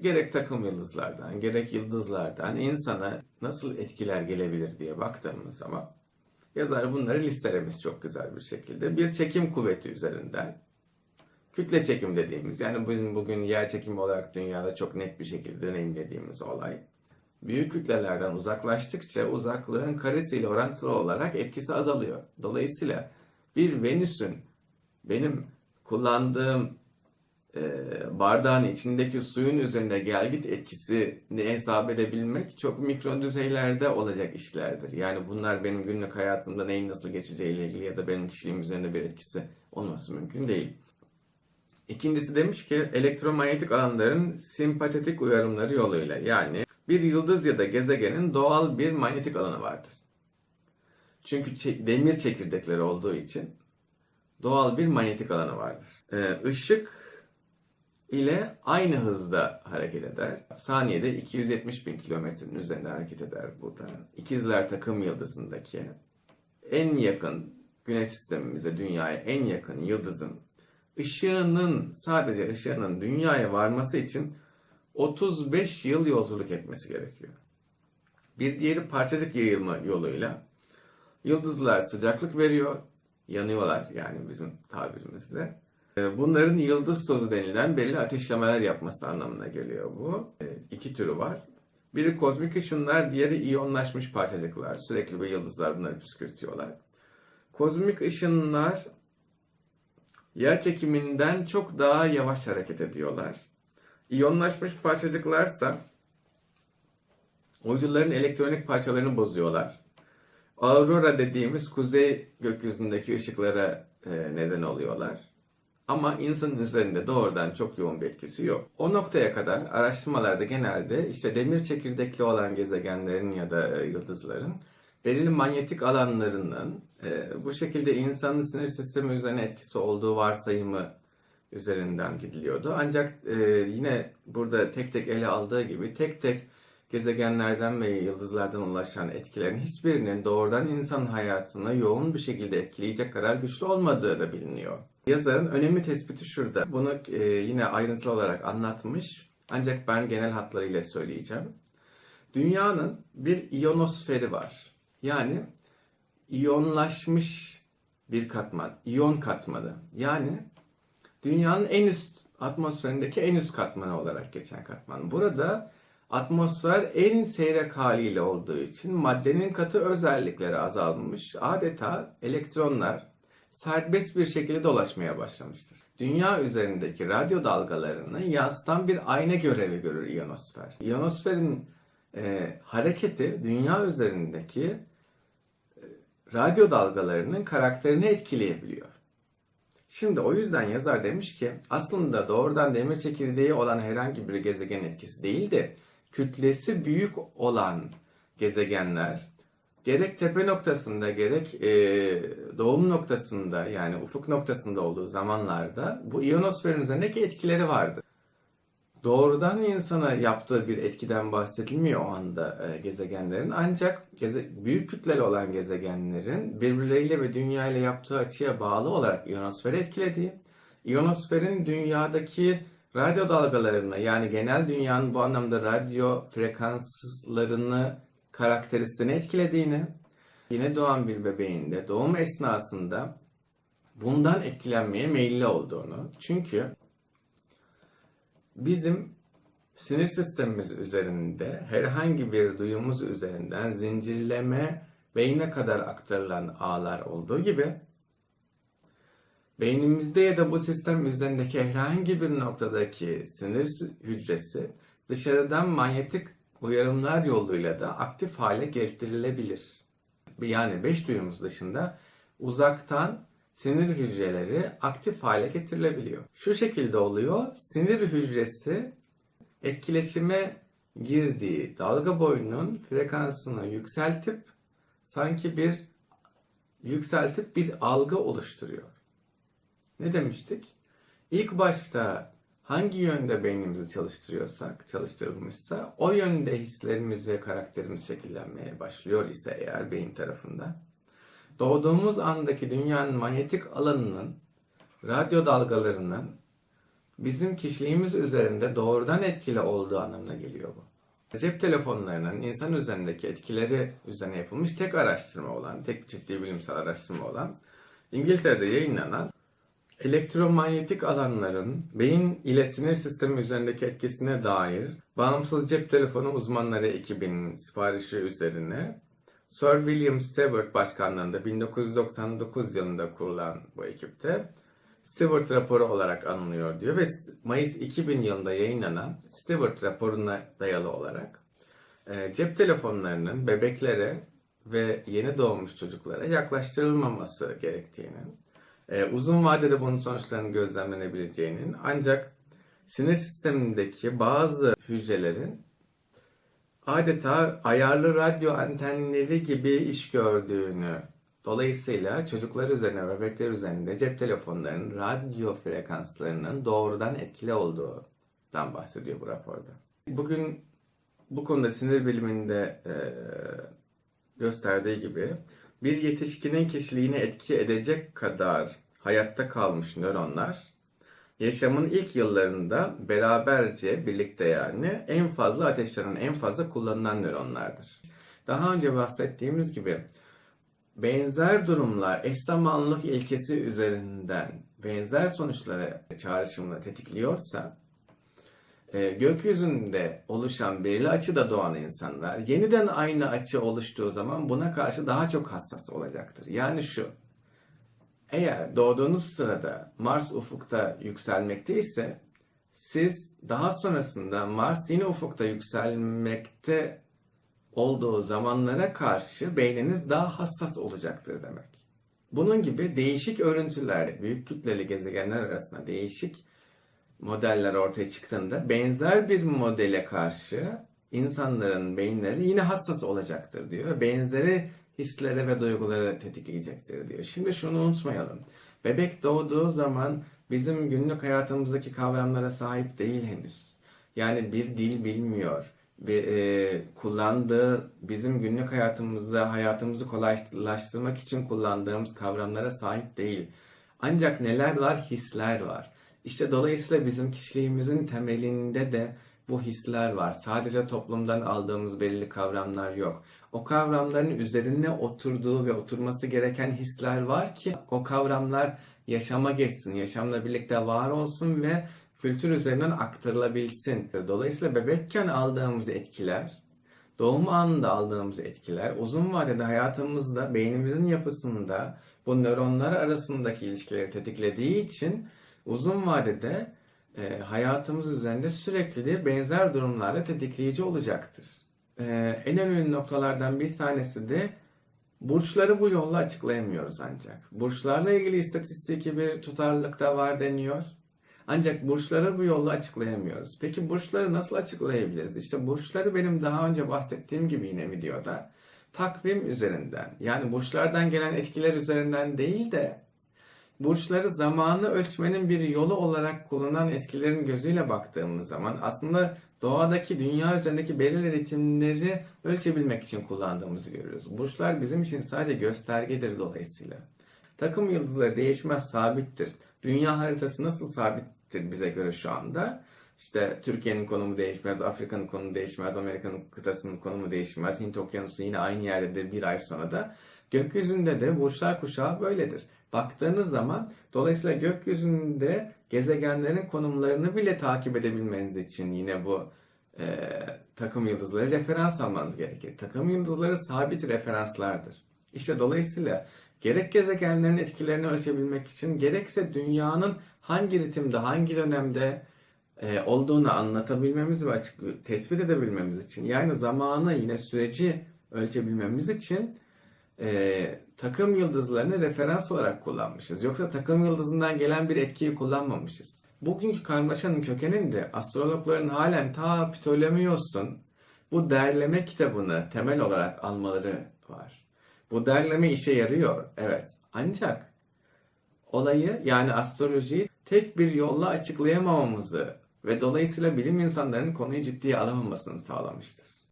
gerek takım yıldızlardan, gerek yıldızlardan insana nasıl etkiler gelebilir diye baktığımız zaman yazar bunları listelemiş çok güzel bir şekilde. Bir çekim kuvveti üzerinden kütle çekim dediğimiz yani bugün, bugün yer çekimi olarak dünyada çok net bir şekilde deneyimlediğimiz olay. Büyük kütlelerden uzaklaştıkça uzaklığın karesiyle orantılı olarak etkisi azalıyor. Dolayısıyla bir Venüs'ün benim kullandığım bardağın içindeki suyun üzerinde gelgit etkisini hesap edebilmek çok mikro düzeylerde olacak işlerdir. Yani bunlar benim günlük hayatımda neyin nasıl geçeceğiyle ilgili ya da benim kişiliğim üzerinde bir etkisi olması mümkün değil. İkincisi demiş ki elektromanyetik alanların simpatetik uyarımları yoluyla yani bir yıldız ya da gezegenin doğal bir manyetik alanı vardır. Çünkü demir çekirdekleri olduğu için doğal bir manyetik alanı vardır. Ee, ile aynı hızda hareket eder. Saniyede 270 bin kilometrenin üzerinde hareket eder bu da. İkizler takım yıldızındaki en yakın güneş sistemimize, dünyaya en yakın yıldızın ışığının sadece ışığının dünyaya varması için 35 yıl yolculuk etmesi gerekiyor. Bir diğeri parçacık yayılma yoluyla yıldızlar sıcaklık veriyor, yanıyorlar yani bizim tabirimizde. Ee, Bunların yıldız tozu denilen belli ateşlemeler yapması anlamına geliyor bu. Ee, İki türü var. Biri kozmik ışınlar, diğeri iyonlaşmış parçacıklar. Sürekli bu yıldızlar bunları püskürtüyorlar. Kozmik ışınlar yer çekiminden çok daha yavaş hareket ediyorlar. İyonlaşmış parçacıklarsa uyduların elektronik parçalarını bozuyorlar. Aurora dediğimiz kuzey gökyüzündeki ışıklara e, neden oluyorlar. Ama insanın üzerinde doğrudan çok yoğun bir etkisi yok. O noktaya kadar araştırmalarda genelde işte demir çekirdekli olan gezegenlerin ya da e, yıldızların belirli manyetik alanlarının e, bu şekilde insanın sinir sistemi üzerine etkisi olduğu varsayımı üzerinden gidiliyordu. Ancak e, yine burada tek tek ele aldığı gibi tek tek gezegenlerden ve yıldızlardan ulaşan etkilerin hiçbirinin doğrudan insan hayatını yoğun bir şekilde etkileyecek kadar güçlü olmadığı da biliniyor. Yazarın önemli tespiti şurada. Bunu e, yine ayrıntılı olarak anlatmış. Ancak ben genel hatlarıyla söyleyeceğim. Dünyanın bir iyonosferi var. Yani iyonlaşmış bir katman, iyon katmanı. Yani dünyanın en üst atmosferindeki en üst katmanı olarak geçen katman. Burada atmosfer en seyrek haliyle olduğu için maddenin katı özellikleri azalmış. Adeta elektronlar serbest bir şekilde dolaşmaya başlamıştır. Dünya üzerindeki radyo dalgalarını yansıtan bir ayna görevi görür iyonosfer. İyonosferin e, hareketi dünya üzerindeki e, radyo dalgalarının karakterini etkileyebiliyor. Şimdi o yüzden yazar demiş ki aslında doğrudan demir çekirdeği olan herhangi bir gezegen etkisi değil de kütlesi büyük olan gezegenler gerek tepe noktasında gerek e, doğum noktasında yani ufuk noktasında olduğu zamanlarda bu iyonosferin üzerindeki etkileri vardı. Doğrudan insana yaptığı bir etkiden bahsedilmiyor o anda e, gezegenlerin. Ancak geze, büyük kütleli olan gezegenlerin birbirleriyle ve dünya ile yaptığı açıya bağlı olarak iyonosferi etkilediği, iyonosferin dünyadaki radyo dalgalarını yani genel dünyanın bu anlamda radyo frekanslarını karakteristiğini etkilediğini, yeni doğan bir bebeğin de doğum esnasında bundan etkilenmeye meyilli olduğunu. Çünkü bizim sinir sistemimiz üzerinde herhangi bir duyumuz üzerinden zincirleme beyne kadar aktarılan ağlar olduğu gibi beynimizde ya da bu sistem üzerindeki herhangi bir noktadaki sinir hücresi dışarıdan manyetik uyarımlar yoluyla da aktif hale getirilebilir. Yani beş duyumuz dışında uzaktan sinir hücreleri aktif hale getirilebiliyor. Şu şekilde oluyor. Sinir hücresi etkileşime girdiği dalga boyunun frekansını yükseltip sanki bir yükseltip bir algı oluşturuyor. Ne demiştik? İlk başta hangi yönde beynimizi çalıştırıyorsak, çalıştırılmışsa o yönde hislerimiz ve karakterimiz şekillenmeye başlıyor ise eğer beyin tarafından doğduğumuz andaki dünyanın manyetik alanının radyo dalgalarının bizim kişiliğimiz üzerinde doğrudan etkili olduğu anlamına geliyor bu. Cep telefonlarının insan üzerindeki etkileri üzerine yapılmış tek araştırma olan, tek ciddi bilimsel araştırma olan İngiltere'de yayınlanan elektromanyetik alanların beyin ile sinir sistemi üzerindeki etkisine dair bağımsız cep telefonu uzmanları ekibinin siparişi üzerine Sir William Stewart başkanlığında 1999 yılında kurulan bu ekipte Stewart raporu olarak anılıyor diyor ve Mayıs 2000 yılında yayınlanan Stewart raporuna dayalı olarak e, cep telefonlarının bebeklere ve yeni doğmuş çocuklara yaklaştırılmaması gerektiğini, e, uzun vadede bunun sonuçlarının gözlemlenebileceğinin ancak sinir sistemindeki bazı hücrelerin adeta ayarlı radyo antenleri gibi iş gördüğünü Dolayısıyla çocuklar üzerine, bebekler üzerinde cep telefonlarının radyo frekanslarının doğrudan etkili olduğundan bahsediyor bu raporda. Bugün bu konuda sinir biliminde e, gösterdiği gibi bir yetişkinin kişiliğini etki edecek kadar hayatta kalmış nöronlar yaşamın ilk yıllarında beraberce birlikte yani en fazla ateşlenen, en fazla kullanılan nöronlardır. Daha önce bahsettiğimiz gibi benzer durumlar eş zamanlılık ilkesi üzerinden benzer sonuçlara çağrışımla tetikliyorsa e, gökyüzünde oluşan belirli açıda doğan insanlar yeniden aynı açı oluştuğu zaman buna karşı daha çok hassas olacaktır. Yani şu, eğer doğduğunuz sırada Mars ufukta yükselmekte ise siz daha sonrasında Mars yine ufukta yükselmekte olduğu zamanlara karşı beyniniz daha hassas olacaktır demek. Bunun gibi değişik örüntüler, büyük kütleli gezegenler arasında değişik modeller ortaya çıktığında benzer bir modele karşı insanların beyinleri yine hassas olacaktır diyor. Benzeri hislere ve duyguları tetikleyecektir diyor. Şimdi şunu unutmayalım. Bebek doğduğu zaman bizim günlük hayatımızdaki kavramlara sahip değil henüz. Yani bir dil bilmiyor bir, e, kullandığı bizim günlük hayatımızda hayatımızı kolaylaştırmak için kullandığımız kavramlara sahip değil. Ancak neler var? Hisler var. İşte dolayısıyla bizim kişiliğimizin temelinde de bu hisler var. Sadece toplumdan aldığımız belirli kavramlar yok. O kavramların üzerine oturduğu ve oturması gereken hisler var ki o kavramlar yaşama geçsin, yaşamla birlikte var olsun ve kültür üzerinden aktarılabilsin. Dolayısıyla bebekken aldığımız etkiler, doğum anında aldığımız etkiler uzun vadede hayatımızda beynimizin yapısında bu nöronlar arasındaki ilişkileri tetiklediği için uzun vadede e, hayatımız üzerinde sürekli benzer durumlarda tetikleyici olacaktır. E, en önemli noktalardan bir tanesi de burçları bu yolla açıklayamıyoruz ancak. Burçlarla ilgili istatistiki bir tutarlılık da var deniyor. Ancak burçları bu yolla açıklayamıyoruz. Peki burçları nasıl açıklayabiliriz? İşte burçları benim daha önce bahsettiğim gibi yine videoda takvim üzerinden yani burçlardan gelen etkiler üzerinden değil de burçları zamanı ölçmenin bir yolu olarak kullanan eskilerin gözüyle baktığımız zaman aslında doğadaki dünya üzerindeki belirli ritimleri ölçebilmek için kullandığımızı görüyoruz. Burçlar bizim için sadece göstergedir dolayısıyla. Takım yıldızları değişmez, sabittir. Dünya haritası nasıl sabittir bize göre şu anda? İşte Türkiye'nin konumu değişmez, Afrika'nın konumu değişmez, Amerika'nın kıtasının konumu değişmez, Hint okyanusu yine aynı yerdedir bir ay sonra da. Gökyüzünde de burçlar kuşağı böyledir. Baktığınız zaman dolayısıyla gökyüzünde gezegenlerin konumlarını bile takip edebilmeniz için yine bu e, takım yıldızları referans almanız gerekir. Takım yıldızları sabit referanslardır. İşte dolayısıyla gerek gezegenlerin etkilerini ölçebilmek için gerekse dünyanın hangi ritimde, hangi dönemde e, olduğunu anlatabilmemiz ve açık tespit edebilmemiz için yani zamanı yine süreci ölçebilmemiz için e, takım yıldızlarını referans olarak kullanmışız. Yoksa takım yıldızından gelen bir etkiyi kullanmamışız. Bugünkü karmaşanın kökeninde astrologların halen ta Ptolemaios'un bu derleme kitabını temel olarak almaları var. Bu derleme işe yarıyor, evet. Ancak olayı yani astrolojiyi tek bir yolla açıklayamamamızı ve dolayısıyla bilim insanlarının konuyu ciddiye alamamasını sağlamıştır.